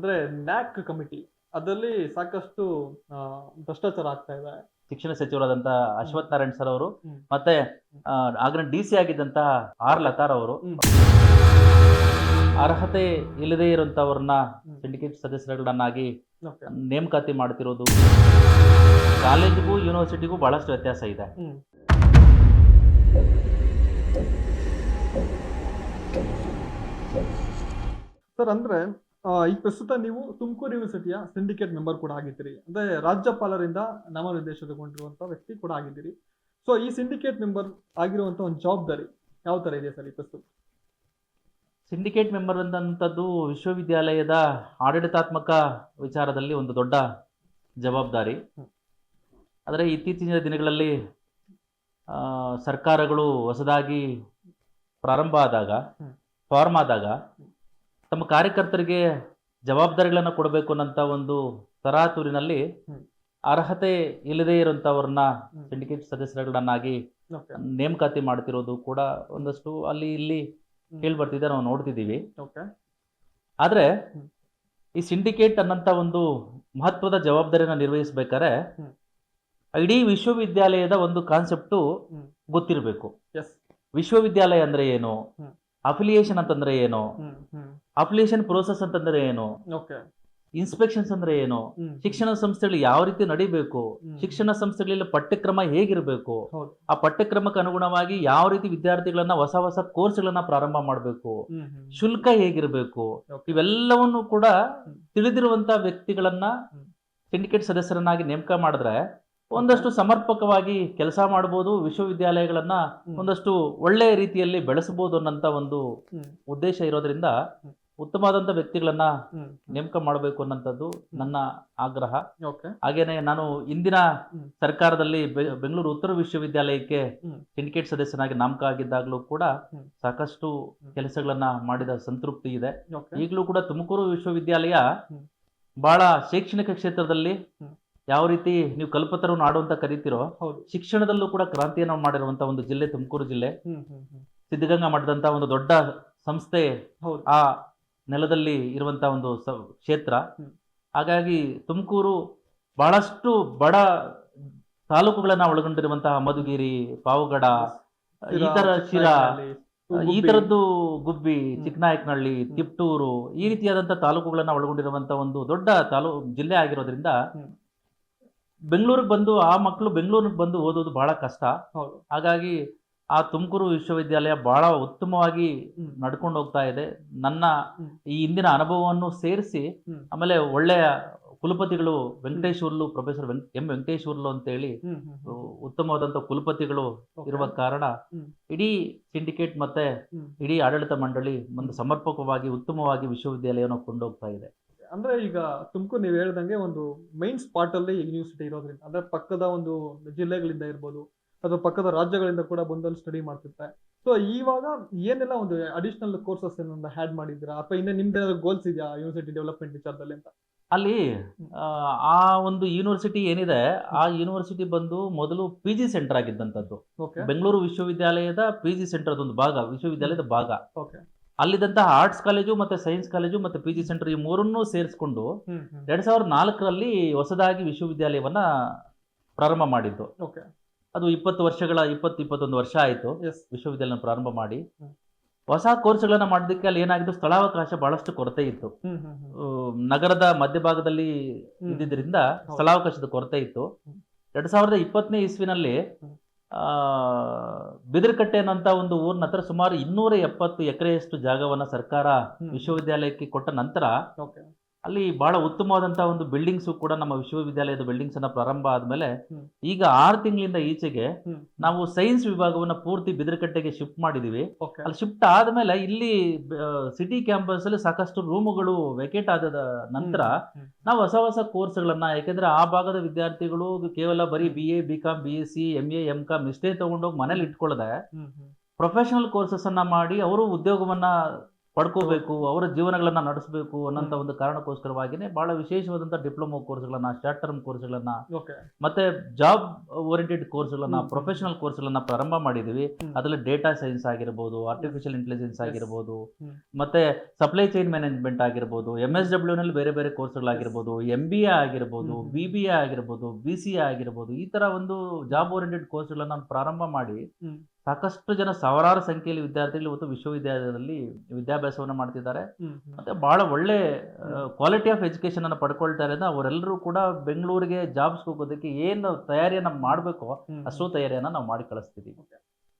ಅಂದ್ರೆ ನ್ಯಾಕ್ ಕಮಿಟಿ ಅದರಲ್ಲಿ ಸಾಕಷ್ಟು ಭ್ರಷ್ಟಾಚಾರ ಆಗ್ತಾ ಇದೆ. ಶಿಕ್ಷಣ ಸಚಿವರಾದಂತಹ ಅಶ್ವಥ್ ನಾರಾಯಣ್ ಸರ್ ಅವರು. ಮತ್ತೆ ಆಗಿನ ಡಿ ಸಿ ಆಗಿದ್ದಂತಹ ಆರ್ ಲತಾರ್ ಅವರು. ಅರ್ಹತೆ ಇಲ್ಲದೆ ಇರುವಂತವ್ರನ್ನ. ಸಿಂಡಿಕೇಟ್ ಸದಸ್ಯರುಗಳನ್ನಾಗಿ ನೇಮಕಾತಿ ಮಾಡ್ತಿರೋದು. ಕಾಲೇಜಿಗೂ ಯೂನಿವರ್ಸಿಟಿಗೂ ಬಹಳಷ್ಟು ವ್ಯತ್ಯಾಸ ಇದೆ. ಸರ್ ಅಂದ್ರೆ ಆ, ಈ ಪ್ರಸ್ತುತ ನೀವು ತುಮಕೂರು ಯೂನಿವರ್ಸಿಟಿಯ ಸಿಂಡಿಕೇಟ್ ಮೆಂಬರ್ ಕೂಡ ಆಗಿದ್ದೀರಿ. ಅಂದ್ರೆ ರಾಜ್ಯಪಾಲರಿಂದ ನಾಮನಿರ್ದೇಶನಗೊಂಡಿರುವಂತ ವ್ಯಕ್ತಿ ಕೂಡ ಆಗಿದ್ದೀರಿ. ಸೊ ಈ ಸಿಂಡಿಕೇಟ್ ಮೆಂಬರ್ ಆಗಿರುವಂತಹ ಒಂದು ಜವಾಬ್ದಾರಿ ಯಾವ ತರ ಇದೆ ಸರ್ ಈ ಪ್ರಸ್ತುತ? ಸಿಂಡಿಕೇಟ್ ಮೆಂಬರ್ ಅಂತಂಥದ್ದು ವಿಶ್ವವಿದ್ಯಾಲಯದ ಆಡಳಿತಾತ್ಮಕ ವಿಚಾರದಲ್ಲಿ ಒಂದು ದೊಡ್ಡ ಜವಾಬ್ದಾರಿ. ಆದರೆ ಇತ್ತೀಚಿನ ದಿನಗಳಲ್ಲಿ ಸರ್ಕಾರಗಳು ಹೊಸದಾಗಿ ಪ್ರಾರಂಭ ಆದಾಗ. ಫಾರ್ಮ್ ಆದಾಗ ತಮ್ಮ ಕಾರ್ಯಕರ್ತರಿಗೆ ಜವಾಬ್ದಾರಿಗಳನ್ನು ಕೊಡಬೇಕು ಅನ್ನೋಂಥ ಒಂದು ತರಾತೂರಿನಲ್ಲಿ ಅರ್ಹತೆ ಇಲ್ಲದೇ ಇರುವಂತವ್ರನ್ನ ಸಿಂಡಿಕೇಟ್ ಸದಸ್ಯರುಗಳನ್ನಾಗಿ ನೇಮಕಾತಿ ಮಾಡ್ತಿರೋದು ಕೂಡ ಒಂದಷ್ಟು ಅಲ್ಲಿ ಇಲ್ಲಿ ಕೇಳಿ ಬರ್ತಿದೆ ನಾವು ನೋಡ್ತಿದ್ದೀವಿ. ಆದ್ರೆ ಈ ಸಿಂಡಿಕೇಟ್ ಅನ್ನಂತ ಒಂದು ಮಹತ್ವದ ಜವಾಬ್ದಾರಿಯನ್ನು ನಿರ್ವಹಿಸಬೇಕಾದ್ರೆ. ಇಡೀ ವಿಶ್ವವಿದ್ಯಾಲಯದ ಒಂದು ಕಾನ್ಸೆಪ್ಟು ಗೊತ್ತಿರಬೇಕು. ವಿಶ್ವವಿದ್ಯಾಲಯ ಅಂದ್ರೆ ಏನು? ಅಫಿಲಿಯೇಷನ್ ಅಂತಂದ್ರೆ ಏನು? ಹ್ಮ್ ಪ್ರೋಸೆಸ್ ಅಂತಂದ್ರೆ ಏನು? ಇನ್ಸ್ಪೆಕ್ಷನ್ಸ್ ಅಂದ್ರೆ ಏನು? ಶಿಕ್ಷಣ ಸಂಸ್ಥೆಗಳು ಯಾವ ರೀತಿ ನಡಿಬೇಕು? ಶಿಕ್ಷಣ ಸಂಸ್ಥೆಗಳಲ್ಲಿ ಪಠ್ಯಕ್ರಮ ಹೇಗಿರಬೇಕು? ಆ ಪಠ್ಯಕ್ರಮಕ್ಕೆ ಅನುಗುಣವಾಗಿ ಯಾವ ರೀತಿ ವಿದ್ಯಾರ್ಥಿಗಳನ್ನ ಹೊಸ ಹೊಸ ಕೋರ್ಸ್ಗಳನ್ನ ಪ್ರಾರಂಭ ಮಾಡಬೇಕು? ಶುಲ್ಕ ಹೇಗಿರಬೇಕು. ಇವೆಲ್ಲವನ್ನು ಕೂಡ ತಿಳಿದಿರುವಂತ ವ್ಯಕ್ತಿಗಳನ್ನ. ಸಿಂಡಿಕೇಟ್ ಸದಸ್ಯರನ್ನಾಗಿ ನೇಮಕ ಮಾಡಿದ್ರೆ ಒಂದಷ್ಟು ಸಮರ್ಪಕವಾಗಿ ಕೆಲಸ ಮಾಡಬಹುದು ವಿಶ್ವವಿದ್ಯಾಲಯಗಳನ್ನ ಒಂದಷ್ಟು ಒಳ್ಳೆಯ ರೀತಿಯಲ್ಲಿ ಬೆಳೆಸಬಹುದು ಅನ್ನೋಂತ ಒಂದು ಉದ್ದೇಶ ಇರೋದ್ರಿಂದ. ಉತ್ತಮವಾದಂತ ವ್ಯಕ್ತಿಗಳನ್ನ ನೇಮಕ ಮಾಡಬೇಕು ಅನ್ನೋಂಥದ್ದು ನನ್ನ ಆಗ್ರಹ. ಹಾಗೇನೆ ನಾನು ಇಂದಿನ ಸರ್ಕಾರದಲ್ಲಿ ಬೆಂಗಳೂರು ಉತ್ತರ ವಿಶ್ವವಿದ್ಯಾಲಯಕ್ಕೆ. ಸಿಂಡಿಕೇಟ್ ಸದಸ್ಯನಾಗಿ ನಾಮಕ ಆಗಿದ್ದಾಗಲೂ ಕೂಡ ಸಾಕಷ್ಟು. ಕೆಲಸಗಳನ್ನ ಮಾಡಿದ ಸಂತೃಪ್ತಿ ಇದೆ. ಈಗಲೂ ಕೂಡ ತುಮಕೂರು ವಿಶ್ವವಿದ್ಯಾಲಯ. ಬಹಳ ಶೈಕ್ಷಣಿಕ ಕ್ಷೇತ್ರದಲ್ಲಿ ಯಾವ ರೀತಿ ನೀವು ಕಲ್ಪತರು ಆಡುವಂತ ಅಂತ ಕರಿತೀರೋ ಶಿಕ್ಷಣದಲ್ಲೂ ಕೂಡ ಕ್ರಾಂತಿಯನ್ನು ಮಾಡಿರುವಂತ ಒಂದು ಜಿಲ್ಲೆ ತುಮಕೂರು ಜಿಲ್ಲೆ. ಸಿದ್ಧಗಂಗಾ ಮಠದಂತ ಒಂದು ದೊಡ್ಡ ಸಂಸ್ಥೆ ಆ ನೆಲದಲ್ಲಿ ಇರುವಂತ ಒಂದು ಸ- ಕ್ಷೇತ್ರ. ಹಾಗಾಗಿ ತುಮಕೂರು ಬಹಳಷ್ಟು ಬಡ ತಾಲೂಕುಗಳನ್ನ ಒಳಗೊಂಡಿರುವಂತಹ ಮಧುಗಿರಿ ಪಾವಗಡ ಈ ತರ ಶಿರಾ ಈ ತರದ್ದು ಗುಬ್ಬಿ. ಚಿಕ್ಕನಾಯಕನಹಳ್ಳಿ. ತಿಪ್ಟೂರು ಈ ರೀತಿಯಾದಂತಹ ತಾಲೂಕುಗಳನ್ನ ಒಳಗೊಂಡಿರುವಂತಹ ಒಂದು ದೊಡ್ಡ ತಾಲೂ ಜಿಲ್ಲೆ ಆಗಿರೋದ್ರಿಂದ ಬೆಂಗಳೂರಿಗೆ ಬಂದು ಆ ಮಕ್ಕಳು ಬೆಂಗಳೂರಿಗೆ ಬಂದು ಓದೋದು ಬಹಳ ಕಷ್ಟ. ಹಾಗಾಗಿ ಆ ತುಮಕೂರು ವಿಶ್ವವಿದ್ಯಾಲಯ ಬಹಳ ಉತ್ತಮವಾಗಿ. ನಡ್ಕೊಂಡು ಹೋಗ್ತಾ ಇದೆ ನನ್ನ ಈ ಹಿಂದಿನ ಅನುಭವವನ್ನು ಸೇರಿಸಿ ಆಮೇಲೆ ಒಳ್ಳೆಯ ಕುಲಪತಿಗಳು ವೆಂಕಟೇಶ್ ಉರ್ಲು ಪ್ರೊಫೆಸರ್ ಎಂ ವೆಂಕಟೇಶ್ ಉರ್ಲು ಅಂತೇಳಿ ಉತ್ತಮವಾದಂತ ಕುಲಪತಿಗಳು ಇರುವ ಕಾರಣ. ಇಡೀ ಸಿಂಡಿಕೇಟ್ ಮತ್ತೆ. ಇಡೀ ಆಡಳಿತ ಮಂಡಳಿ ಒಂದು ಸಮರ್ಪಕವಾಗಿ ಉತ್ತಮವಾಗಿ ವಿಶ್ವವಿದ್ಯಾಲಯವನ್ನು ಕೊಂಡೋಗ್ತಾ ಇದೆ ಅಂದ್ರೆ ಈಗ ತುಮಕೂರು ನೀವು ಹೇಳ್ದಂಗೆ ಒಂದು ಮೈನ್ ಸ್ಪಾಟ್ ಅಲ್ಲಿ ಯೂನಿವರ್ಸಿಟಿ ಇರೋದ್ರಿಂದ ಅಂದ್ರೆ ಪಕ್ಕದ ಒಂದು ಜಿಲ್ಲೆಗಳಿಂದ ಇರ್ಬೋದು ಅಥವಾ ಪಕ್ಕದ ರಾಜ್ಯಗಳಿಂದ ಕೂಡ ಬಂದಲ್ಲಿ ಸ್ಟಡಿ ಮಾಡ್ತಿರ್ತಾರೆ. ಸೊ ಇವಾಗ ಏನೆಲ್ಲ ಒಂದು ಅಡಿಷನಲ್ ಕೋರ್ಸಸ್ ಏನೊಂದು ಆ್ಯಡ್ ಮಾಡಿದ್ದೀರಾ? ಅಥವಾ ಇನ್ನೇ ನಿಮ್ದೇ ಗೋಲ್ಸ್ ಇದೆಯಾ ಯೂನಿವರ್ಸಿಟಿ ಡೆವಲಪ್ಮೆಂಟ್ ವಿಚಾರದಲ್ಲಿ ಅಂತ? ಅಲ್ಲಿ ಆ, ಒಂದು ಯೂನಿವರ್ಸಿಟಿ ಏನಿದೆ ಆ ಯೂನಿವರ್ಸಿಟಿ ಬಂದು ಮೊದಲು ಪಿ ಜಿ ಸೆಂಟರ್ ಆಗಿದ್ದಂಥದ್ದು. ಬೆಂಗಳೂರು ವಿಶ್ವವಿದ್ಯಾಲಯದ ಪಿ ಜಿ ಸೆಂಟರ್ ಒಂದು ಭಾಗ ವಿಶ್ವವಿದ್ಯಾಲಯದ ಭಾಗ. ಓಕೆ ಅಲ್ಲಿದ್ದಂತಹ ಆರ್ಟ್ಸ್ ಕಾಲೇಜು ಮತ್ತೆ ಸೈನ್ಸ್ ಕಾಲೇಜು ಮತ್ತೆ ಪಿ ಜಿ ಸೆಂಟರ್ ಈ ಮೂರನ್ನೂ ಸೇರಿಸ್ಕೊಂಡು ಎರಡ್ ಸಾವಿರದ ನಾಲ್ಕರಲ್ಲಿ ಹೊಸದಾಗಿ ವಿಶ್ವವಿದ್ಯಾಲಯವನ್ನ ಪ್ರಾರಂಭ ಮಾಡಿದ್ದು. ಓಕೆ ಅದು ಇಪ್ಪತ್ತು ವರ್ಷಗಳ ಇಪ್ಪತ್ತು ಇಪ್ಪತ್ತೊಂದು ವರ್ಷ ಆಯಿತು. ಎಸ್ ವಿಶ್ವವಿದ್ಯಾಲಯ ಪ್ರಾರಂಭ ಮಾಡಿ. ಹೊಸ ಕೋರ್ಸ್ಗಳನ್ನ ಮಾಡೋದಕ್ಕೆ ಅಲ್ಲಿ ಏನಾಗಿತ್ತು ಸ್ಥಳಾವಕಾಶ ಬಹಳಷ್ಟು ಕೊರತೆ ಇತ್ತು. ನಗರದ ಮಧ್ಯಭಾಗದಲ್ಲಿ ಇದ್ದಿದ್ದರಿಂದ ಇದ್ದಿದ್ರಿಂದ ಸ್ಥಳಾವಕಾಶದ ಕೊರತೆ ಇತ್ತು. ಎರಡ್ ಸಾವಿರದ ಇಪ್ಪತ್ತನೇ ಇಸ್ವಿನಲ್ಲಿ ಬಿದಿರಕಟ್ಟೆ ಅನ್ನೋಂಥ ಒಂದು ಊರಿನ ಹತ್ರ ಸುಮಾರು ಇನ್ನೂರ ಎಪ್ಪತ್ತು ಎಕರೆಯಷ್ಟು ಜಾಗವನ್ನ ಸರ್ಕಾರ ವಿಶ್ವವಿದ್ಯಾಲಯಕ್ಕೆ ಕೊಟ್ಟ ನಂತರ ಅಲ್ಲಿ ಬಹಳ ಉತ್ತಮವಾದಂತಹ ಒಂದು ಬಿಲ್ಡಿಂಗ್ಸ್ ಕೂಡ ನಮ್ಮ ವಿಶ್ವವಿದ್ಯಾಲಯದ ಬಿಲ್ಡಿಂಗ್ಸ್ ಅನ್ನ ಪ್ರಾರಂಭ ಆದ್ಮೇಲೆ ಈಗ ಆರು ತಿಂಗಳಿಂದ ಈಚೆಗೆ ನಾವು ಸೈನ್ಸ್ ವಿಭಾಗವನ್ನ ಪೂರ್ತಿ ಬಿದ್ರಕಟ್ಟೆಗೆ ಶಿಫ್ಟ್ ಮಾಡಿದೀವಿ. ಅಲ್ಲಿ ಶಿಫ್ಟ್ ಆದ್ಮೇಲೆ ಇಲ್ಲಿ ಸಿಟಿ ಕ್ಯಾಂಪಸ್ ಅಲ್ಲಿ ಸಾಕಷ್ಟು ರೂಮುಗಳು ವೆಕೇಟ್ ಆದ ನಂತರ. ನಾವು ಹೊಸ ಹೊಸ ಕೋರ್ಸ್ಗಳನ್ನ ಯಾಕೆಂದ್ರೆ ಆ ಭಾಗದ ವಿದ್ಯಾರ್ಥಿಗಳು ಕೇವಲ ಬರೀ B A B com B S C M A M com ಇಷ್ಟೇ ತಗೊಂಡೋಗಿ ಮನೇಲಿ ಇಟ್ಕೊಳ್ಳದೆ ಪ್ರೊಫೆಷನಲ್ ಕೋರ್ಸಸ್ ಅನ್ನ ಮಾಡಿ ಅವರು ಉದ್ಯೋಗವನ್ನ ಪಡ್ಕೋಬೇಕು ಅವರ ಜೀವನಗಳನ್ನು ನಡೆಸಬೇಕು ಅನ್ನೋಂಥ ಒಂದು ಕಾರಣಕ್ಕೋಸ್ಕರವಾಗಿನೇ ಬಹಳ ವಿಶೇಷವಾದಂಥ ಡಿಪ್ಲೊಮಾ ಕೋರ್ಸ್ಗಳನ್ನ ಶಾರ್ಟ್ ಟರ್ಮ್ ಕೋರ್ಸ್ಗಳನ್ನು ಮತ್ತೆ ಜಾಬ್ ಓರಿಯೆಂಟೆಡ್ ಕೋರ್ಸ್ಗಳನ್ನ ಪ್ರೊಫೆಷನಲ್ ಕೋರ್ಸ್ಗಳನ್ನು ಪ್ರಾರಂಭ ಮಾಡಿದ್ದೀವಿ. ಅದರಲ್ಲಿ ಡೇಟಾ ಸೈನ್ಸ್ ಆಗಿರ್ಬೋದು ಆರ್ಟಿಫಿಷಿಯಲ್ ಇಂಟೆಲಿಜೆನ್ಸ್ ಆಗಿರ್ಬೋದು. ಮತ್ತೆ ಸಪ್ಲೈ ಚೈನ್ ಮ್ಯಾನೇಜ್ಮೆಂಟ್ ಆಗಿರ್ಬೋದು ಎಂ ಎಸ್ ಡಬ್ಲ್ಯೂನಲ್ಲಿ ಬೇರೆ ಬೇರೆ ಕೋರ್ಸ್ಗಳಾಗಿರ್ಬೋದು ಎಂ ಬಿ ಎ ಆಗಿರ್ಬೋದು. ಬಿ ಬಿ ಎ ಆಗಿರ್ಬೋದು ಬಿ ಸಿ ಎ ಆಗಿರ್ಬೋದು ಈ ತರ ಒಂದು ಜಾಬ್ ಓರಿಯೆಂಟೆಡ್ ಕೋರ್ಸ್ಗಳನ್ನು ನಾನು ಪ್ರಾರಂಭ ಮಾಡಿ. ಸಾಕಷ್ಟು ಜನ ಸಾವಿರಾರು ಸಂಖ್ಯೆಯಲ್ಲಿ ವಿದ್ಯಾರ್ಥಿಗಳು ಇವತ್ತು ವಿಶ್ವವಿದ್ಯಾಲಯದಲ್ಲಿ ವಿದ್ಯಾಭ್ಯಾಸವನ್ನು ಮಾಡ್ತಿದ್ದಾರೆ. ಮತ್ತೆ ಬಹಳ ಒಳ್ಳೆ ಕ್ವಾಲಿಟಿ ಆಫ್ ಎಜುಕೇಶನ್ ಅನ್ನು ಪಡ್ಕೊಳ್ತಾರೆ ಅಂದ್ರೆ ಅವರೆಲ್ಲರೂ ಕೂಡ ಬೆಂಗಳೂರಿಗೆ ಜಾಬ್ಸ್ ಹೋಗೋದಕ್ಕೆ ಏನು ತಯಾರಿಯನ್ನ ಮಾಡಬೇಕು. ಅಷ್ಟು ತಯಾರಿಯನ್ನ ನಾವು ಮಾಡಿ ಕಳಿಸ್ತೀವಿ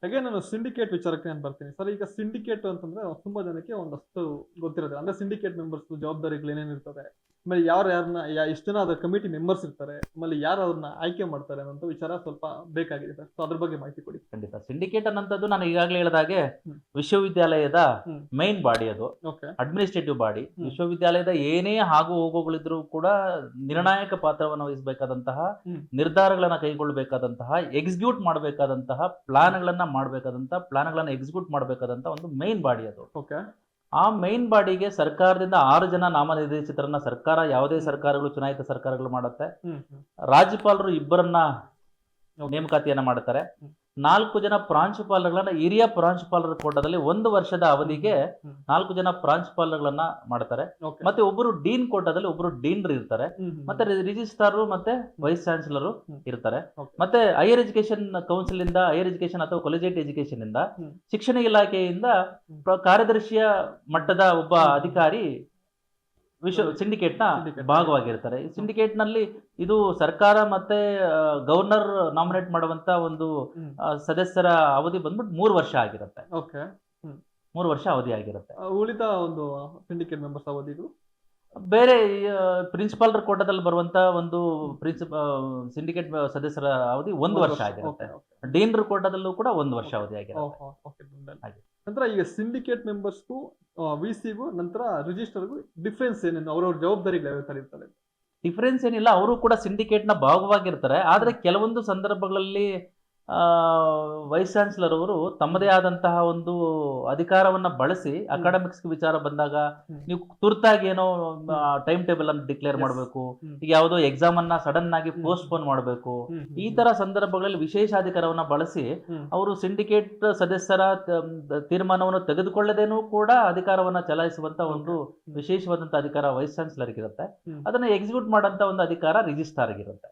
ಹಾಗೆ ನಾನು ಸಿಂಡಿಕೇಟ್ ವಿಚಾರಕ್ಕೆ ನಾನು ಬರ್ತೀನಿ. ಸರ್ ಈಗ ಸಿಂಡಿಕೇಟ್ ಅಂತಂದ್ರೆ ತುಂಬಾ ಜನಕ್ಕೆ ಒಂದಷ್ಟು ಗೊತ್ತಿರುತ್ತೆ ಅಂದ್ರೆ ಸಿಂಡಿಕೇಟ್ ಮೆಂಬರ್ಸ್ ಜವಾಬ್ದಾರಿಗಳು ಏನೇನು ಇರ್ತದೆ ಆಮೇಲೆ ಯಾರು ಯಾರನ್ನ ಎಷ್ಟು ಜನ ಅದರ ಕಮಿಟಿ ಮೆಂಬರ್ಸ್ ಇರ್ತಾರೆ. ಆಮೇಲೆ ಯಾರು ಅದನ್ನ ಆಯ್ಕೆ ಮಾಡ್ತಾರೆ ಅನ್ನೋ ವಿಚಾರ ಸ್ವಲ್ಪ ಬೇಕಾಗಿದೆ ಸರ್. ಸೊ ಅದ್ರ ಬಗ್ಗೆ ಮಾಹಿತಿ ಕೊಡಿ. ಖಂಡಿತ. ಸಿಂಡಿಕೇಟ್ ಅನ್ನೋಂಥದ್ದು ನಾನು ಈಗಾಗಲೇ ಹೇಳಿದಾಗೆ. ವಿಶ್ವವಿದ್ಯಾಲಯದ. ಮೈನ್ ಬಾಡಿ ಅದು. ಅಡ್ಮಿನಿಸ್ಟ್ರೇಟಿವ್ ಬಾಡಿ ವಿಶ್ವವಿದ್ಯಾಲಯದ ಏನೇ ಆಗು ಹೋಗುಗಳಿದ್ರು ಕೂಡ ನಿರ್ಣಾಯಕ ಪಾತ್ರವನ್ನು ವಹಿಸಬೇಕಾದಂತಹ. ನಿರ್ಧಾರಗಳನ್ನ ಕೈಗೊಳ್ಳಬೇಕಾದಂತಹ ಎಕ್ಸಿಕ್ಯೂಟ್ ಮಾಡಬೇಕಾದಂತಹ ಪ್ಲಾನ್ಗಳನ್ನ ಮಾಡಬೇಕಾದಂತಹ ಪ್ಲಾನ್ಗಳನ್ನು ಎಕ್ಸಿಕ್ಯೂಟ್ ಮಾಡಬೇಕಾದಂಥ ಒಂದು ಮೈನ್ ಬಾಡಿ ಅದು. ಓಕೆ ಆ ಮೈನ್ ಬಾಡಿಗೆ ಸರ್ಕಾರದಿಂದ ಆರು ಜನ ನಾಮನಿರ್ದೇಶಿತರನ್ನ ಸರ್ಕಾರ ಯಾವುದೇ ಸರ್ಕಾರಗಳು ಚುನಾಯಿತ ಸರ್ಕಾರಗಳು ಮಾಡುತ್ತೆ. ರಾಜ್ಯಪಾಲರು ಇಬ್ಬರನ್ನ. ನೇಮಕಾತಿಯನ್ನ ಮಾಡ್ತಾರೆ. ನಾಲ್ಕು ಜನ ಪ್ರಾಂಶುಪಾಲರುಗಳನ್ನ ಹಿರಿಯ ಪ್ರಾಂಶುಪಾಲರ ಕೋಟದಲ್ಲಿ ಒಂದು ವರ್ಷದ ಅವಧಿಗೆ ನಾಲ್ಕು ಜನ ಪ್ರಾಂಶುಪಾಲರುಗಳನ್ನ ಮಾಡ್ತಾರೆ. ಮತ್ತೆ ಒಬ್ಬರು ಡೀನ್ ಕೋಟದಲ್ಲಿ ಒಬ್ಬರು ಡೀನ್ ಇರ್ತಾರೆ. ಮತ್ತೆ ರಿಜಿಸ್ಟ್ರಾರ್ ಮತ್ತೆ ವೈಸ್ ಚಾನ್ಸಲರ್ ಇರ್ತಾರೆ. ಮತ್ತೆ ಹೈಯರ್ ಎಜುಕೇಶನ್ ಕೌನ್ಸಿಲ್ ಇಂದ ಹೈಯರ್ ಎಜುಕೇಶನ್ ಅಥವಾ ಕಾಲೇಜೇಟ್ ಎಜುಕೇಶನ್ ಇಂದ ಶಿಕ್ಷಣ ಇಲಾಖೆಯಿಂದ ಕಾರ್ಯದರ್ಶಿಯ ಮಟ್ಟದ ಒಬ್ಬ ಅಧಿಕಾರಿ ವಿಶ್ವ ಸಿಂಡಿಕೇಟ್ನ ಸಿಂಡಿಕೇಟ್. ನ ಭಾಗವಾಗಿರ್ತಾರೆ. ಈ ಸಿಂಡಿಕೇಟ್ನಲ್ಲಿ ಇದು ಸರ್ಕಾರ ಮತ್ತೆ ಗವರ್ನರ್ ನಾಮಿನೇಟ್ ಮಾಡುವಂತ ಒಂದು ಸದಸ್ಯರ ಅವಧಿ ಬಂದ್ಬಿಟ್ಟು ಮೂರು ವರ್ಷ ಆಗಿರುತ್ತೆ. ಓಕೆ. ಮೂರು ವರ್ಷ ಅವಧಿ ಆಗಿರುತ್ತೆ. ಉಳಿದ ಒಂದು ಸಿಂಡಿಕೇಟ್ ಮೆಂಬರ್ಸ್ ಅವಧಿಗಳು ಬೇರೆ ಪ್ರಿನ್ಸಿಪಾಲರ್ ಕೋಟದಲ್ಲಿ ಬರುವಂತ ಒಂದು ಪ್ರಿನ್ಸಿಪಾ ಸಿಂಡಿಕೇಟ್ ಸದಸ್ಯರ ಅವಧಿ ಒಂದು ವರ್ಷ ಆಗಿರುತ್ತೆ. ಡೀನ್ ಡೀನ್ರ ಕೋಟದಲ್ಲೂ ಕೂಡ ಒಂದು ವರ್ಷ ಅವಧಿ ಆಗಿರುತ್ತೆ. ನಂತರ ಈಗ ಸಿಂಡಿಕೇಟ್ ಮೆಂಬರ್ಸ್ಗೂ ವಿ ಸಿಗೂ ನಂತರ ರಿಜಿಸ್ಟರ್ಗೂ ಡಿಫ್ರೆನ್ಸ್ ಏನೇನು? ಅವ್ರವ್ರ ಜವಾಬ್ದಾರಿಗಳು ಯಾವ ಥರ ಇರ್ತಾರೆ ಡಿಫ್ರೆನ್ಸ್ ಏನಿಲ್ಲ ಅವರು ಕೂಡ ಸಿಂಡಿಕೇಟ್ನ ನ ಭಾಗವಾಗಿರ್ತಾರೆ. ಆದರೆ ಕೆಲವೊಂದು ಸಂದರ್ಭಗಳಲ್ಲಿ ವೈಸ್ ಚಾನ್ಸಲರ್ ಅವರು ತಮ್ಮದೇ ಆದಂತಹ ಒಂದು ಅಧಿಕಾರವನ್ನ ಬಳಸಿ ಅಕಾಡೆಮಿಕ್ಸ್ ವಿಚಾರ ಬಂದಾಗ ನೀವು ತುರ್ತಾಗಿ ಏನೋ ಟೈಮ್ ಟೇಬಲ್ ಅನ್ನು ಡಿಕ್ಲೇರ್. ಮಾಡಬೇಕು. ಈಗ ಯಾವುದೋ ಎಕ್ಸಾಮ್ ಅನ್ನ ಸಡನ್ ಆಗಿ. ಪೋಸ್ಟ್ ಪೋನ್ ಮಾಡಬೇಕು. ಈ ತರ ಸಂದರ್ಭಗಳಲ್ಲಿ ವಿಶೇಷಾಧಿಕಾರವನ್ನ ಬಳಸಿ ಹ್ಮ್. ಅವರು ಸಿಂಡಿಕೇಟ್ ಸದಸ್ಯರ ತೀರ್ಮಾನವನ್ನು ತೆಗೆದುಕೊಳ್ಳದೇನೂ ಕೂಡ ಅಧಿಕಾರವನ್ನ ಚಲಾಯಿಸುವಂತ ಒಂದು ವಿಶೇಷವಾದಂತಹ ಅಧಿಕಾರ ವೈಸ್ ಚಾನ್ಸಲರ್ ಇರುತ್ತೆ. ಅದನ್ನ ಎಕ್ಸಿಕ್ಯೂಟ್ ಮಾಡಂತ ಒಂದು ಅಧಿಕಾರ ರಿಜಿಸ್ಟ್ರಾರ್ ಇರುತ್ತೆ.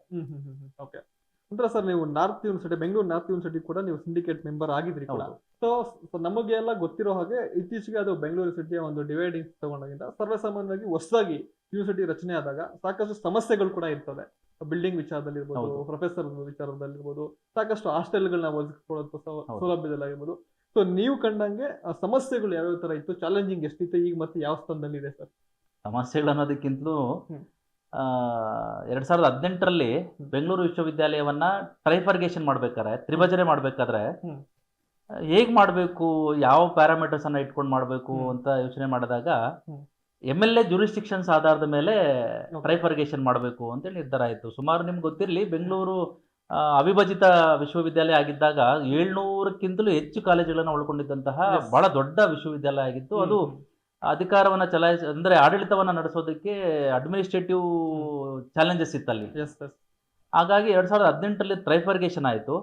ನಂತರ ಸರ್ ನೀವು north university Bengaluru north university ಕೂಡ ನೀವು ಸಿಂಡಿಕೇಟ್ ಮೆಂಬರ್ ಆಗಿದ್ರಿ ಕೂಡ. ಸೊ ನಮಗೆ ಎಲ್ಲ ಗೊತ್ತಿರೋ ಹಾಗೆ ಇತ್ತೀಚೆಗೆ ಅದು ಬೆಂಗಳೂರು ಯೂನಿವರ್ಸಿಟಿಯ ಒಂದು ಡಿವೈಡಿಂಗ್ ತಗೊಂಡಾಗಿಂದ ಸರ್ವೇಸಾಮಾನ್ಯವಾಗಿ ಹೊಸದಾಗಿ ಯೂನಿವರ್ಸಿಟಿ ರಚನೆ ಆದಾಗ ಸಾಕಷ್ಟು ಸಮಸ್ಯೆಗಳು ಕೂಡ ಇರ್ತದೆ ಬಿಲ್ಡಿಂಗ್ ವಿಚಾರದಲ್ಲಿ ಇರ್ಬೋದು ಪ್ರೊಫೆಸರ್ ವಿಚಾರದಲ್ಲಿರ್ಬೋದು ಸಾಕಷ್ಟು ಹಾಸ್ಟೆಲ್ಗಳನ್ನ ಒದಗಿಸ್ಕೊಳ್ಳೋ. ಸೌಲಭ್ಯದಲ್ಲಾಗಿರ್ಬೋದು. ಸೊ ನೀವು ಕಂಡಂಗೆ ಆ ಸಮಸ್ಯೆಗಳು ಯಾವ್ಯಾವ ತರ ಇತ್ತು? ಚಾಲೆಂಜಿಂಗ್ ಎಷ್ಟಿತ್ತು? ಈಗ ಮತ್ತೆ ಯಾವ ಸ್ಥಾನದಲ್ಲಿ ಇದೆ ಸರ್? ಸಮಸ್ಯೆಗಳು ಅನ್ನೋದಕ್ಕಿಂತಲೂ ಎರಡ್ ಸಾವಿರದ ಹದಿನೆಂಟರಲ್ಲಿ ಬೆಂಗಳೂರು ವಿಶ್ವವಿದ್ಯಾಲಯವನ್ನ ಟ್ರೈಫರ್ಗೇಷನ್ ಮಾಡ್ಬೇಕಾದ್ರೆ ತ್ರಿಭಜನೆ ಮಾಡ್ಬೇಕಾದ್ರೆ. ಹೇಗ್ ಮಾಡ್ಬೇಕು ಯಾವ ಪ್ಯಾರಾಮೀಟರ್ಸ್ ಅನ್ನ ಇಟ್ಕೊಂಡು ಮಾಡ್ಬೇಕು ಅಂತ ಯೋಚನೆ ಮಾಡಿದಾಗ. ಎಂ ಎಲ್ ಎ ಜುರಿಸ್ಟಿಕ್ಷನ್ಸ್ ಆಧಾರದ ಮೇಲೆ. ಟ್ರೈಫರ್ಗೇಷನ್ ಮಾಡಬೇಕು ಅಂತೇಳಿ ನಿರ್ಧಾರ ಆಯಿತು ಸುಮಾರು ನಿಮ್ಗೆ ಗೊತ್ತಿರಲಿ ಬೆಂಗಳೂರು ಅವಿಭಜಿತ ವಿಶ್ವವಿದ್ಯಾಲಯ ಆಗಿದ್ದಾಗ ಏಳ್ನೂರಕ್ಕಿಂತಲೂ ಹೆಚ್ಚು ಕಾಲೇಜುಗಳನ್ನು ಒಳಗೊಂಡಿದ್ದಂತಹ ಬಹಳ ದೊಡ್ಡ ವಿಶ್ವವಿದ್ಯಾಲಯ ಆಗಿತ್ತು ಅದು ಅಧಿಕಾರವನ್ನ ಚಲಾಯಿಸ ಅಂದ್ರೆ ಆಡಳಿತವನ್ನ ನಡೆಸೋದಕ್ಕೆ ಅಡ್ಮಿನಿಸ್ಟ್ರೇಟಿವ್ ಚಾಲೆಂಜಸ್ ಇತ್ತಲ್ಲಿ. ಹಾಗಾಗಿ ಎರಡ್ ಸಾವಿರದ ಹದಿನೆಂಟರಲ್ಲಿ ಟ್ರೈಫರ್ಗೇಷನ್ ಆಯಿತು.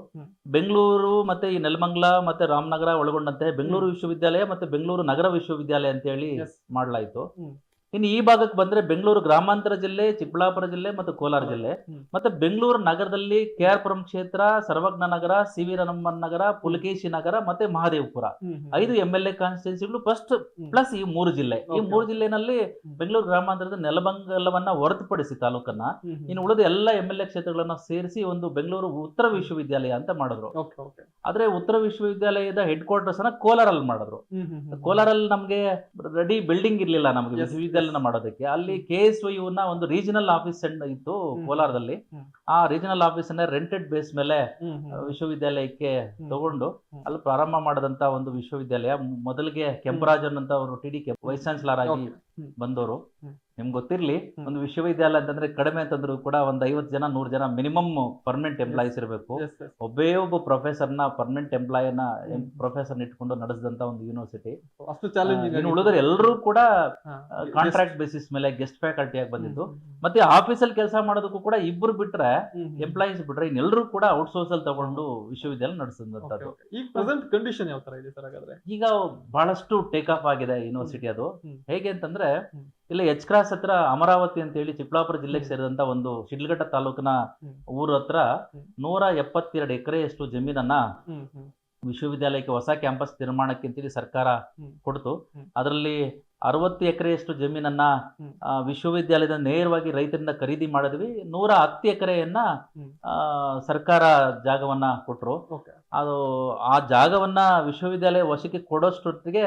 ಬೆಂಗಳೂರು ಮತ್ತೆ ಈ ನೆಲಮಂಗಲ ಮತ್ತೆ ರಾಮನಗರ ಒಳಗೊಂಡಂತೆ ಬೆಂಗಳೂರು ವಿಶ್ವವಿದ್ಯಾಲಯ ಮತ್ತೆ ಬೆಂಗಳೂರು ನಗರ ವಿಶ್ವವಿದ್ಯಾಲಯ ಅಂತ ಹೇಳಿ ಮಾಡಲಾಯಿತು. ಇನ್ನು ಈ ಭಾಗಕ್ಕೆ ಬಂದ್ರೆ ಬೆಂಗಳೂರು ಗ್ರಾಮಾಂತರ ಜಿಲ್ಲೆ ಚಿಕ್ಕಬಳ್ಳಾಪುರ ಜಿಲ್ಲೆ ಮತ್ತು ಕೋಲಾರ ಜಿಲ್ಲೆ. ಮತ್ತೆ ಬೆಂಗಳೂರು ನಗರದಲ್ಲಿ ಕೆ ಆರ್ ಪುರಂ ಕ್ಷೇತ್ರ ಸರ್ವಜ್ಞ ನಗರ ಸಿ ವಿ ನಗರ ಪುಲಕೇಶಿ ನಗರ ಮತ್ತೆ ಮಹಾದೇವಪುರ. ಐದು ಎಂ ಎಲ್ ಎ ಕಾನ್ಸ್ಟಿಟ್ಯೂನ್ಸಿಗಳು ಫಸ್ಟ್ ಪ್ಲಸ್ ಈ ಮೂರು ಜಿಲ್ಲೆ. ಈ ಮೂರು ಜಿಲ್ಲೆನಲ್ಲಿ ಬೆಂಗಳೂರು ಗ್ರಾಮಾಂತರದ ನೆಲಬಂಗಲವನ್ನ ಹೊರತುಪಡಿಸಿ ತಾಲೂಕನ್ನ. ಇನ್ನು ಉಳಿದ ಎಲ್ಲ ಎಂ ಎಲ್ ಎ ಕ್ಷೇತ್ರಗಳನ್ನ ಸೇರಿಸಿ ಒಂದು ಬೆಂಗಳೂರು ಉತ್ತರ ವಿಶ್ವವಿದ್ಯಾಲಯ ಅಂತ ಮಾಡಿದ್ರು. ಆದ್ರೆ ಉತ್ತರ ವಿಶ್ವವಿದ್ಯಾಲಯದ ಹೆಡ್ ಕ್ವಾರ್ಟರ್ಸ್ ಅನ್ನ ಕೋಲಾರಲ್ಲಿ ಮಾಡಿದ್ರು. ಕೋಲಾರಲ್ಲಿ ನಮ್ಗೆ ರೆಡಿ ಬಿಲ್ಡಿಂಗ್ ಇರ್ಲಿಲ್ಲ ನಮ್ಗೆ. ವಿಶ್ವವಿದ್ಯಾಲಯನ ಮಾಡೋದಕ್ಕೆ. ಅಲ್ಲಿ ಕೆ ಎಸ್ ವೈ ನ ಒಂದು ರೀಜನಲ್ ಆಫೀಸ್ ಇತ್ತು. ಕೋಲಾರದಲ್ಲಿ. ಆ ರೀಜನಲ್ ಆಫೀಸ್ ಅನ್ನ ರೆಂಟೆಡ್ ಬೇಸ್ ಮೇಲೆ ವಿಶ್ವವಿದ್ಯಾಲಯಕ್ಕೆ. ತಗೊಂಡು ಅಲ್ಲಿ ಪ್ರಾರಂಭ ಮಾಡದಂತ ಒಂದು ವಿಶ್ವವಿದ್ಯಾಲಯ. ಮೊದಲಿಗೆ ಕೆಂಪರಾಜನ್ ಅಂತ ಅವರು ಟಿ ಡಿ ವೈಸ್ ಚಾನ್ಸಲರ್ ಆಗಿ. ಬಂದವರು. ನಿಮ್ಗೆ ಗೊತ್ತಿರಲಿ ಒಂದು ವಿಶ್ವವಿದ್ಯಾಲಯ ಅಂತಂದ್ರೆ ಕಡಿಮೆ ಅಂತಂದ್ರು ಕೂಡ ಒಂದು ಐವತ್ತು ಜನ ನೂರು ಜನ ಮಿನಿಮಮ್ ಪರ್ಮನೆಂಟ್ ಎಂಪ್ಲಾಯೀಸ್ ಇರಬೇಕು. ಒಬ್ಬೇ ಒಬ್ಬ ಪ್ರೊಫೆಸರ್ನ ಪರ್ಮನೆಂಟ್ ಎಂಪ್ಲಾಯನ್ನ ಪ್ರೊಫೆಸರ್ ಇಟ್ಕೊಂಡು ನಡೆಸಿದಂತ ಒಂದು ಯೂನಿವರ್ಸಿಟಿ. ಅಷ್ಟು ಚಾಲೆಂಜ್ ಉಳಿದ್ರೆ ಎಲ್ಲರೂ ಕೂಡ ಕಾಂಟ್ರಾಕ್ಟ್ ಬೇಸಿಸ್ ಮೇಲೆ ಗೆಸ್ಟ್ ಫ್ಯಾಕಲ್ಟಿ ಆಗಿ ಬಂದಿದ್ದು. ಮತ್ತೆ ಆಫೀಸಲ್ಲಿ ಕೆಲಸ ಮಾಡೋದಕ್ಕೂ ಕೂಡ ಇಬ್ರು ಬಿಟ್ರೆ ಎಂಪ್ಲಾಯೀಸ್ ಬಿಟ್ರೆ ಇನ್ನೆಲ್ಲರೂ ಕೂಡ ಔಟ್ಸೋರ್ಸ್ ಅಲ್ಲಿ ತಗೊಂಡು ವಿಶ್ವವಿದ್ಯಾಲಯ ನಡೆಸಿದಂತದ್ದು. ಈಗ ಪ್ರೆಸೆಂಟ್ ಕಂಡೀಷನ್ ಯಾವ ತರ ಇದೆ ಸರ್ ಹಾಗಾದ್ರೆ? ಈಗ ಬಹಳಷ್ಟು ಟೇಕ್ ಆಫ್ ಆಗಿದೆ ಯೂನಿವರ್ಸಿಟಿ ಅದು. ಹೇಗೆ ಅಂತಂದ್ರೆ. ಇಲ್ಲಿ ಎಚ್ ಕ್ರಾಸ್ ಹತ್ರ ಅಮರಾವತಿ ಅಂತ ಹೇಳಿ ಚಿಕ್ಕಬಳ್ಳಾಪುರ ಜಿಲ್ಲೆಗೆ ಸೇರಿದಂತ ಒಂದು ಶಿಡ್ಲಘಟ್ಟ ತಾಲೂಕಿನ. ಊರ ಹತ್ರ. ನೂರ ಎಪ್ಪತ್ತೆರಡು ಎಕರೆಯಷ್ಟು ಜಮೀನನ್ನ ವಿಶ್ವವಿದ್ಯಾಲಯಕ್ಕೆ ಹೊಸ ಕ್ಯಾಂಪಸ್ ನಿರ್ಮಾಣಕ್ಕೆ ಅಂತೇಳಿ ಸರ್ಕಾರ. ಕೊಡ್ತು. ಅದರಲ್ಲಿ ಅರವತ್ತು ಎಕರೆಯಷ್ಟು ಜಮೀನನ್ನ. ವಿಶ್ವವಿದ್ಯಾಲಯದ ನೇರವಾಗಿ ರೈತರಿಂದ ಖರೀದಿ ಮಾಡಿದ್ವಿ ನೂರ ಹತ್ತು ಎಕರೆಯನ್ನ ಸರ್ಕಾರ ಜಾಗವನ್ನ ಕೊಟ್ರು ಅದು ಆ ಜಾಗವನ್ನ ವಿಶ್ವವಿದ್ಯಾಲಯ ವಶಕ್ಕೆ ಕೊಡೋಷ್ಟೊತ್ತಿಗೆ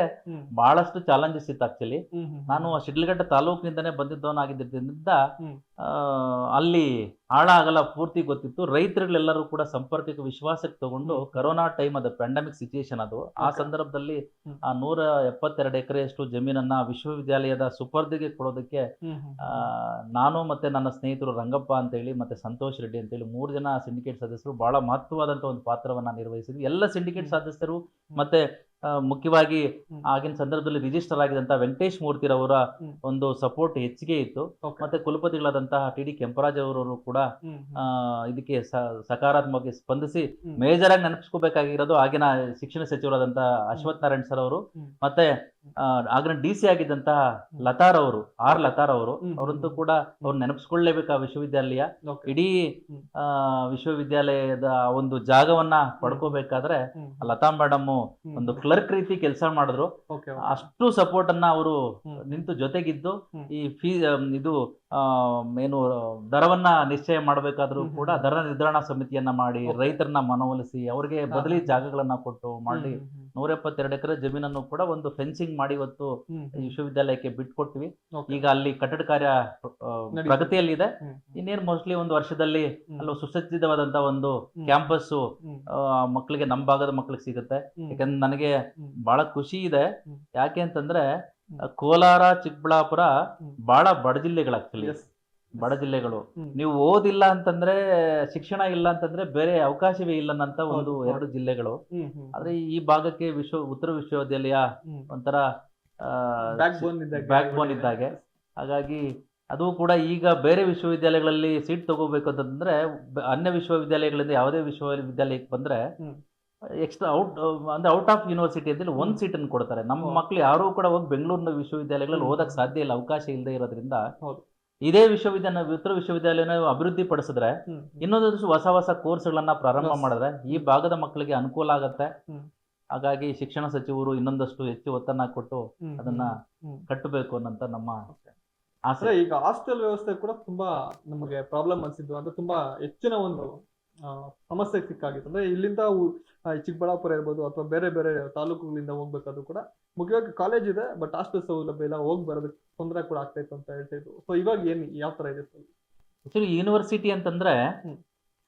ಬಹಳಷ್ಟು ಚಾಲೆಂಜಸ್ ಇತ್ತು ಆಕ್ಚುಲಿ ನಾನು ಶಿಡ್ಲಘಟ್ಟ ತಾಲೂಕಿನಿಂದನೇ ಬಂದಿದ್ದವನಾಗಿದ್ದರಿಂದ. ಅಲ್ಲಿ ಹಾಳಾಗಲ್ಲ ಪೂರ್ತಿ ಗೊತ್ತಿತ್ತು. ರೈತರುಗಳೆಲ್ಲರೂ ಕೂಡ ಸಂಪರ್ಕಕ್ಕೆ ವಿಶ್ವಾಸಕ್ಕೆ ತಗೊಂಡು. ಕರೋನಾ ಟೈಮ್ ಅದು ಪ್ಯಾಂಡಮಿಕ್ ಸಿಚುಯೇಷನ್ ಅದು. ಆ ಸಂದರ್ಭದಲ್ಲಿ. ಆ ನೂರ ಎಪ್ಪತ್ತೆರಡು ಎಕರೆಯಷ್ಟು ಜಮೀನನ್ನ ವಿಶ್ವವಿದ್ಯಾಲಯದ ಸುಪರ್ದಿಗೆ ಕೊಡೋದಕ್ಕೆ ನಾನು ಮತ್ತೆ ನನ್ನ ಸ್ನೇಹಿತರು ರಂಗಪ್ಪ ಅಂತ ಹೇಳಿ ಮತ್ತೆ ಸಂತೋಷ್ ರೆಡ್ಡಿ ಅಂತ ಹೇಳಿ ಮೂರು ಜನ ಸಿಂಡಿಕೇಟ್ ಸದಸ್ಯರು ಬಹಳ ಮಹತ್ವವಾದಂತಹ ಒಂದು ಪಾತ್ರವನ್ನ ನಿರ್ವಹಿಸಿದ್ವಿ. ಎಲ್ಲ ಸಿಂಡಿಕೇಟ್ ಸದಸ್ಯರು ಮತ್ತೆ ಮುಖ್ಯವಾಗಿ ಆಗಿನ ಸಂದರ್ಭದಲ್ಲಿ ರಿಜಿಸ್ಟರ್ ಆಗಿದಂತಹ ವೆಂಕಟೇಶ್ ಮೂರ್ತಿರವರ. ಒಂದು ಸಪೋರ್ಟ್ ಹೆಚ್ಚಿಗೆ ಇತ್ತು. ಮತ್ತೆ ಕುಲಪತಿಗಳಾದಂತಹ ಟಿ ಡಿ ಕೆಂಪರಾಜ್ ಅವರವರು ಕೂಡ ಇದಕ್ಕೆ ಸಕಾರಾತ್ಮಕವಾಗಿ ಸ್ಪಂದಿಸಿ ಮೇಜರ್ ಆಗಿ ನೆನಪಿಸ್ಕೋಬೇಕಾಗಿರೋದು ಆಗಿನ ಶಿಕ್ಷಣ ಸಚಿವರಾದಂತಹ ಅಶ್ವಥ್ ನಾರಾಯಣ್ ಸರ್ ಅವರು. ಮತ್ತೆ ಆಗಿನ ಡಿ ಸಿ ಆಗಿದ್ದಂತಹ ಲತಾರ್ ಅವರು ಆರ್ ಲತಾರ್ ಅವರು ಅವ್ರಂತೂ ಕೂಡ ಅವ್ರು ನೆನಪಿಸ್ಕೊಳ್ಳೇಬೇಕು ಆ ವಿಶ್ವವಿದ್ಯಾಲಯ. ಇಡೀ ಆ, ವಿಶ್ವವಿದ್ಯಾಲಯದ ಒಂದು ಜಾಗವನ್ನ ಪಡ್ಕೋಬೇಕಾದ್ರೆ ಲತಾ ಮೇಡಮ್ ಒಂದು ಕ್ಲರ್ಕ್ ರೀತಿ ಕೆಲಸ ಮಾಡಿದ್ರು. ಅಷ್ಟು ಸಪೋರ್ಟ್ ಅನ್ನ ಅವರು ನಿಂತು ಜೊತೆಗಿದ್ದು ಈ ಫೀ ಇದು ಆ, ಏನು ದರವನ್ನ ನಿಶ್ಚಯ ಮಾಡಬೇಕಾದ್ರೂ ಕೂಡ ದರ ನಿರ್ಧಾರಣಾ ಸಮಿತಿಯನ್ನ ಮಾಡಿ ರೈತರನ್ನ ಮನವೊಲಿಸಿ ಅವ್ರಿಗೆ ಬದಲಿ ಜಾಗಗಳನ್ನ ಕೊಟ್ಟು ಮಾಡಿ ನೂರ ಎಪ್ಪತ್ತೆರಡು ಎಕರೆ ಜಮೀನನ್ನು ಕೂಡ ಒಂದು ಫೆನ್ಸಿಂಗ್ ಮಾಡಿ ಇವತ್ತು. ವಿಶ್ವವಿದ್ಯಾಲಯಕ್ಕೆ ಬಿಟ್ಕೊಟ್ವಿ. ಈಗ ಅಲ್ಲಿ ಕಟ್ಟಡ ಕಾರ್ಯ ಪ್ರಗತಿಯಲ್ಲಿ ಇದೆ ಇನ್ನೇನು ಮೋಸ್ಟ್ಲಿ ಒಂದು ವರ್ಷದಲ್ಲಿ. ಅಲ್ಲಿ ಸುಸಜ್ಜಿತವಾದಂತ ಒಂದು. ಕ್ಯಾಂಪಸ್ ಮಕ್ಕಳಿಗೆ ನಮ್ಮ ಭಾಗದ ಮಕ್ಕಳಿಗೆ ಸಿಗುತ್ತೆ. ಯಾಕಂದ್ರೆ ನನಗೆ. ಬಹಳ ಖುಷಿ ಇದೆ. ಯಾಕೆ ಅಂತಂದ್ರೆ ಕೋಲಾರ ಚಿಕ್ಕಬಳ್ಳಾಪುರ. ಬಹಳ ಬಡ ಜಿಲ್ಲೆಗಳಾಗ್ತಲಿ ಆಕ್ಚುಲಿ. ಬಡ ಜಿಲ್ಲೆಗಳು ನೀವು ಓದಿಲ್ಲ ಅಂತಂದ್ರೆ ಶಿಕ್ಷಣ ಇಲ್ಲ ಅಂತಂದ್ರೆ ಬೇರೆ ಅವಕಾಶವೇ ಇಲ್ಲ ಅಂತ ಒಂದು. ಎರಡು ಜಿಲ್ಲೆಗಳು. ಆದ್ರೆ ಈ ಭಾಗಕ್ಕೆ ವಿಶ್ವ ಉತ್ತರ ವಿಶ್ವವಿದ್ಯಾಲಯ. ಒಂಥರ. ಬ್ಯಾಕ್ ಬೋನ್ ಇದ್ದಾಗೆ ಹಾಗಾಗಿ ಅದು ಕೂಡ ಈಗ ಬೇರೆ ವಿಶ್ವವಿದ್ಯಾಲಯಗಳಲ್ಲಿ ಸೀಟ್ ತಗೋಬೇಕು ಅಂತಂದ್ರೆ ಅನ್ಯ ವಿಶ್ವವಿದ್ಯಾಲಯಗಳಿಂದ ಯಾವುದೇ ವಿಶ್ವವಿದ್ಯಾಲಯಕ್ಕೆ ಬಂದ್ರೆ ಎಕ್ಸ್ಟ್ರಾ ಔಟ್ ಅಂದ್ರೆ ಔಟ್ ಆಫ್ ಯೂನಿವರ್ಸಿಟಿ ಅಂತೇಳಿ ಒಂದ್ ಸೀಟ್ ಅನ್ನು ಕೊಡ್ತಾರೆ ನಮ್ಮ. ಮಕ್ಳು ಯಾರು ಕೂಡ ಹೋಗಿ ಬೆಂಗಳೂರಿನ ವಿಶ್ವವಿದ್ಯಾಲಯಗಳಲ್ಲಿ ಓದಕ್ಕೆ ಓದಕ್ ಸಾಧ್ಯ ಇಲ್ಲ ಅವಕಾಶ ಇಲ್ಲದೆ ಇರೋದ್ರಿಂದ. ಇದೇ ವಿಶ್ವವಿದ್ಯಾಲಯ ಉತ್ತರ ವಿಶ್ವವಿದ್ಯಾಲಯನ ಅಭಿವೃದ್ಧಿ ಪಡಿಸಿದ್ರೆ. ಇನ್ನೊಂದಷ್ಟು ಹೊಸ ಹೊಸ ಕೋರ್ಸ್ಗಳನ್ನ ಪ್ರಾರಂಭ. ಮಾಡಿದ್ರೆ ಈ ಭಾಗದ ಮಕ್ಕಳಿಗೆ ಅನುಕೂಲ ಆಗತ್ತೆ ಹಾಗಾಗಿ ಶಿಕ್ಷಣ ಸಚಿವರು ಇನ್ನೊಂದಷ್ಟು ಹೆಚ್ಚು ಒತ್ತನ್ನ ಕೊಟ್ಟು ಅದನ್ನ ಕಟ್ಟಬೇಕು ಅನ್ನಂತ ನಮ್ಮ. ಆಸೆ ಈಗ ಹಾಸ್ಟೆಲ್ ವ್ಯವಸ್ಥೆ ಕೂಡ ತುಂಬಾ ನಮಗೆ ಪ್ರಾಬ್ಲಮ್ ಅನ್ಸಿದ್ದು ಅಂದ್ರೆ ತುಂಬಾ ಹೆಚ್ಚಿನ ಒಂದು ಸಮಸ್ಯೆ ಸಿಕ್ಕಾಗಿತ್ತು ಅಂದ್ರೆ ಇಲ್ಲಿಂದ ಚಿಕ್ಕಬಳ್ಳಾಪುರ ಇರ್ಬೋದು ಅಥವಾ ಬೇರೆ ಬೇರೆ ತಾಲೂಕುಗಳಿಂದ ಹೋಗ್ಬೇಕಾದ್ರು ಕೂಡ ಮುಖ್ಯವಾಗಿ ಕಾಲೇಜ್ ಇದೆ ಬಟ್ ಹಾಸ್ಟೆಲ್ ಸೌಲಭ್ಯ ಇಲ್ಲ ಹೋಗಿ ಬರೋದಕ್ಕೆ ತೊಂದರೆ ಕೂಡ ಆಗ್ತಾ ಇತ್ತು ಅಂತ ಹೇಳ್ತಿದ್ರು ಸೊ ಇವಾಗ ಏನು ಯಾವ ತರ ಇದೆ ಸರ್? ಆಕ್ಚುಲಿ ಯೂನಿವರ್ಸಿಟಿ ಅಂತಂದ್ರೆ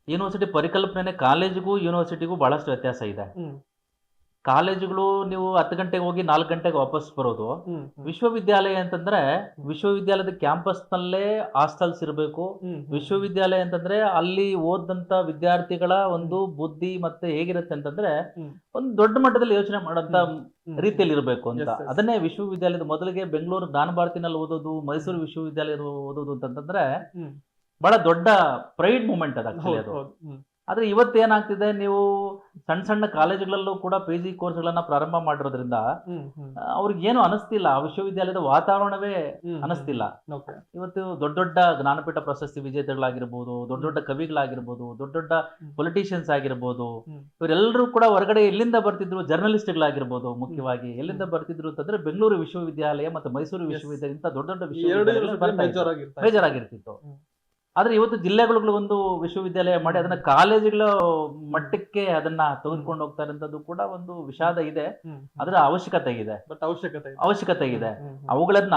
ಯೂನಿವರ್ಸಿಟಿ ಪರಿಕಲ್ಪನೆ ಕಾಲೇಜಿಗೂ ಯೂನಿವರ್ಸಿಟಿಗೂ ಬಹಳಷ್ಟು ವ್ಯತ್ಯಾಸ ಇದೆ. ಕಾಲೇಜುಗಳು ನೀವು ಹತ್ತು ಗಂಟೆಗೆ ಹೋಗಿ ನಾಲ್ಕು ಗಂಟೆಗೆ ವಾಪಸ್ ಬರೋದು. ವಿಶ್ವವಿದ್ಯಾಲಯ ಅಂತಂದ್ರೆ ವಿಶ್ವವಿದ್ಯಾಲಯದ ಕ್ಯಾಂಪಸ್ ನಲ್ಲೇ ಹಾಸ್ಟೆಲ್ಸ್ ಇರಬೇಕು. ವಿಶ್ವವಿದ್ಯಾಲಯ ಅಂತಂದ್ರೆ ಅಲ್ಲಿ ಓದಂತ ವಿದ್ಯಾರ್ಥಿಗಳ ಒಂದು ಬುದ್ಧಿ ಮತ್ತೆ ಹೇಗಿರುತ್ತೆ ಅಂತಂದ್ರೆ ಒಂದು ದೊಡ್ಡ ಮಟ್ಟದಲ್ಲಿ ಯೋಚನೆ ಮಾಡಂತ ರೀತಿಯಲ್ಲಿ ಇರಬೇಕು ಅಂತ. ಅದನ್ನೇ ವಿಶ್ವವಿದ್ಯಾಲಯದ ಮೊದಲಿಗೆ ಬೆಂಗಳೂರು ದಾನ ಭಾರತಿನಲ್ಲಿ ಓದೋದು ಮೈಸೂರು ವಿಶ್ವವಿದ್ಯಾಲಯ ಓದೋದು ಅಂತಂದ್ರೆ ಬಹಳ ದೊಡ್ಡ ಪ್ರೈಡ್ ಮೂಮೆಂಟ್ ಅದು ಆದ್ರೆ ಇವತ್ತು ಏನಾಗ್ತಿದೆ ನೀವು ಸಣ್ಣ ಸಣ್ಣ ಕಾಲೇಜುಗಳಲ್ಲೂ ಕೂಡ ಪಿ ಜಿ ಕೋರ್ಸ್ಗಳನ್ನ ಪ್ರಾರಂಭ ಮಾಡಿರೋದ್ರಿಂದ ಅವ್ರಿಗೇನು ಹ್ಮ್. ಅವ್ರಿಗೆ ಏನು ಅನಿಸ್ತಿಲ್ಲ. ವಿಶ್ವವಿದ್ಯಾಲಯದ ವಾತಾವರಣವೇ ಅನಿಸ್ತಿಲ್ಲ. ಇವತ್ತು ದೊಡ್ಡ ದೊಡ್ಡ ಜ್ಞಾನಪೀಠ ಪ್ರಶಸ್ತಿ ವಿಜೇತಗಳಾಗಿರ್ಬೋದು ದೊಡ್ಡ ದೊಡ್ಡ ಕವಿಗಳಾಗಿರ್ಬೋದು ದೊಡ್ಡ ದೊಡ್ಡ. ಪೊಲಿಟಿಷಿಯನ್ಸ್ ಆಗಿರ್ಬೋದು ಇವರೆಲ್ಲರೂ ಕೂಡ ಹೊರಗಡೆ ಎಲ್ಲಿಂದ ಬರ್ತಿದ್ರು? ಜರ್ನಲಿಸ್ಟ್ಗಳಾಗಿರ್ಬೋದು ಮುಖ್ಯವಾಗಿ. ಎಲ್ಲಿಂದ ಬರ್ತಿದ್ರು ಅಂತಂದ್ರೆ ಬೆಂಗಳೂರು ವಿಶ್ವವಿದ್ಯಾಲಯ ಮತ್ತು ಮೈಸೂರು. ವಿಶ್ವವಿದ್ಯಾಲಯ ದೊಡ್ಡ ದೊಡ್ಡ ವಿಶ್ವವಿದ್ಯಾಲಯ ಬೇಜಾರಾಗಿರ್ತಿತ್ತು. ಆದ್ರೆ ಇವತ್ತು ಜಿಲ್ಲೆಗಳು ಒಂದು ವಿಶ್ವವಿದ್ಯಾಲಯ ಮಾಡಿ ಅದನ್ನ ಕಾಲೇಜುಗಳ ಮಟ್ಟಕ್ಕೆ ಅದನ್ನ ತೆಗೆದುಕೊಂಡು ಹೋಗ್ತಾರೆ ಅಂತದ್ದು ಕೂಡ ಒಂದು ವಿಷಾದ ಇದೆ. ಅದರ ಅವಶ್ಯಕತೆ ಇದೆ. ಅವಶ್ಯಕತೆ ಇದೆ. ಅವಶ್ಯಕತೆ ಇದೆ. ಅವುಗಳನ್ನ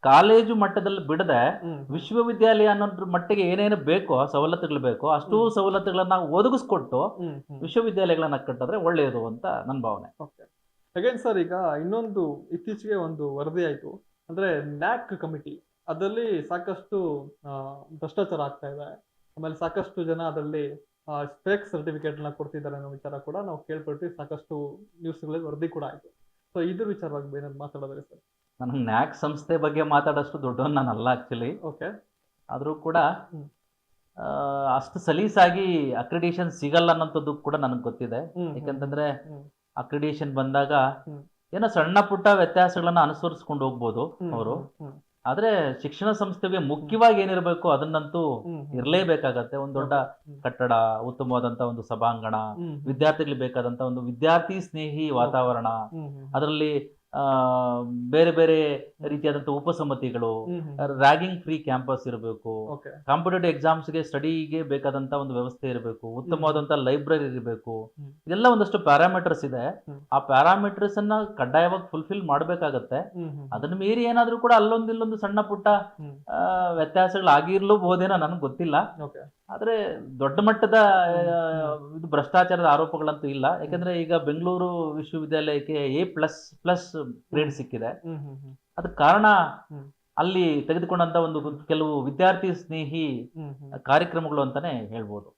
ಕಾಲೇಜು ಮಟ್ಟದಲ್ಲಿ ಬಿಡದೆ ವಿಶ್ವವಿದ್ಯಾಲಯ ಅನ್ನೋದ್ರ ಮಟ್ಟಿಗೆ ಏನೇನು ಬೇಕೋ ಸವಲತ್ತುಗಳು ಬೇಕೋ ಅಷ್ಟು. ಸವಲತ್ತುಗಳನ್ನ ಒದಗಿಸ್ಕೊಟ್ಟು. ವಿಶ್ವವಿದ್ಯಾಲಯಗಳನ್ನ ಕಟ್ಟಿದ್ರೆ ಒಳ್ಳೆಯದು ಅಂತ ನನ್ನ ಭಾವನೆ. ಅಗೇನ್ ಸರ್ ಈಗ ಇನ್ನೊಂದು ಇತ್ತೀಚೆಗೆ ಒಂದು ವರದಿ ಆಯ್ತು ಅಂದ್ರೆ ನ್ಯಾಕ್ ಕಮಿಟಿ. ಅದರಲ್ಲಿ ಸಾಕಷ್ಟು ಭ್ರಷ್ಟಾಚಾರ ಆಗ್ತಾ ಇದೆ. ಆಮೇಲೆ ಸಾಕಷ್ಟು ಜನ ಅದರಲ್ಲಿ ಫೇಕ್ ಸರ್ಟಿಫಿಕೇಟ್ನ ಕೊಡ್ತಿದ್ದಾರೆ ಅನ್ನೋ ವಿಚಾರ ಕೂಡ ನಾವು ಕೇಳ್ಪಟ್ಟು ಸಾಕಷ್ಟು ನ್ಯೂಸ್ಗಳಲ್ಲಿ ವರದಿ ಕೂಡ ಆಯ್ತು. ಸೊ ಇದ್ರ ವಿಚಾರವಾಗಿ ಏನಾದ್ರು ಮಾತಾಡೋದ್ರೆ ಸರ್? ನನಗೆ ನ್ಯಾಕ್ ಸಂಸ್ಥೆ ಬಗ್ಗೆ ಮಾತಾಡೋಷ್ಟು ದೊಡ್ಡವನ್ ಅಲ್ಲ ಆಕ್ಚುಲಿ ಓಕೆ ಆದರೂ ಕೂಡ ಅಷ್ಟು ಸಲೀಸಾಗಿ ಅಕ್ರಿಡೇಷನ್ ಸಿಗಲ್ಲ ಅನ್ನೋಂಥದ್ದು ಕೂಡ ನನಗೆ ಗೊತ್ತಿದೆ. ಯಾಕಂತಂದ್ರೆ. ಅಕ್ರಿಡೇಷನ್ ಬಂದಾಗ ಏನೋ ಸಣ್ಣ ಪುಟ್ಟ ವ್ಯತ್ಯಾಸಗಳನ್ನ ಅನುಸರಿಸ್ಕೊಂಡು ಹೋಗ್ಬೋದು ಅವರು. ಆದ್ರೆ ಶಿಕ್ಷಣ ಸಂಸ್ಥೆಗೆ ಮುಖ್ಯವಾಗಿ ಏನಿರಬೇಕು ಅದನ್ನಂತೂ ಇರಲೇಬೇಕಾಗತ್ತೆ. ಒಂದು ದೊಡ್ಡ ಕಟ್ಟಡ ಉತ್ತಮವಾದಂತ ಒಂದು ಸಭಾಂಗಣ ವಿದ್ಯಾರ್ಥಿಗಳಿಗೆ ಬೇಕಾದಂತ ಒಂದು ವಿದ್ಯಾರ್ಥಿ ಸ್ನೇಹಿ ವಾತಾವರಣ. ಅದರಲ್ಲಿ ಬೇರೆ ಬೇರೆ ರೀತಿಯಾದಂತಹ ಉಪಸಮಿತಿಗಳು. ರ್ಯಾಗಿಂಗ್ ಫ್ರೀ ಕ್ಯಾಂಪಸ್ ಇರಬೇಕು ಕಾಂಪಿಟೇಟಿವ್ ಎಕ್ಸಾಮ್ಸ್ಗೆ ಸ್ಟಡಿಗೆ ಬೇಕಾದಂತ ಒಂದು ವ್ಯವಸ್ಥೆ ಇರಬೇಕು ಉತ್ತಮವಾದಂತಹ ಲೈಬ್ರರಿ ಇರಬೇಕು. ಇದೆಲ್ಲ ಒಂದಷ್ಟು ಪ್ಯಾರಾಮೀಟರ್ಸ್ ಇದೆ. ಆ ಪ್ಯಾರಾಮೀಟರ್ಸ್ ಅನ್ನ ಕಡ್ಡಾಯವಾಗಿ ಫುಲ್ಫಿಲ್ ಮಾಡಬೇಕಾಗತ್ತೆ. ಅದನ್ನ ಮೀರಿ ಏನಾದ್ರೂ ಕೂಡ ಅಲ್ಲೊಂದಿಲ್ಲೊಂದು ಸಣ್ಣ ಪುಟ್ಟ ವ್ಯತ್ಯಾಸಗಳು ಆಗಿರ್ಲೂಬಹುದೇನೋ ನನಗೆ ಗೊತ್ತಿಲ್ಲ. ಆದ್ರೆ ದೊಡ್ಡ ಮಟ್ಟದ ಇದು ಭ್ರಷ್ಟಾಚಾರದ ಆರೋಪಗಳಂತೂ ಇಲ್ಲ. ಯಾಕಂದ್ರೆ ಈಗ ಬೆಂಗಳೂರು ವಿಶ್ವವಿದ್ಯಾಲಯಕ್ಕೆ ಎ ಪ್ಲಸ್ ಪ್ಲಸ್ ಗ್ರೇಡ್ ಸಿಕ್ಕಿದೆ. ಅದಕ್ಕೆ ಕಾರಣ ಅಲ್ಲಿ ತೆಗೆದುಕೊಂಡಂತ ಒಂದು ಕೆಲವು ವಿದ್ಯಾರ್ಥಿ ಸ್ನೇಹಿ. ಕಾರ್ಯಕ್ರಮಗಳು ಅಂತಾನೆ ಹೇಳ್ಬೋದು.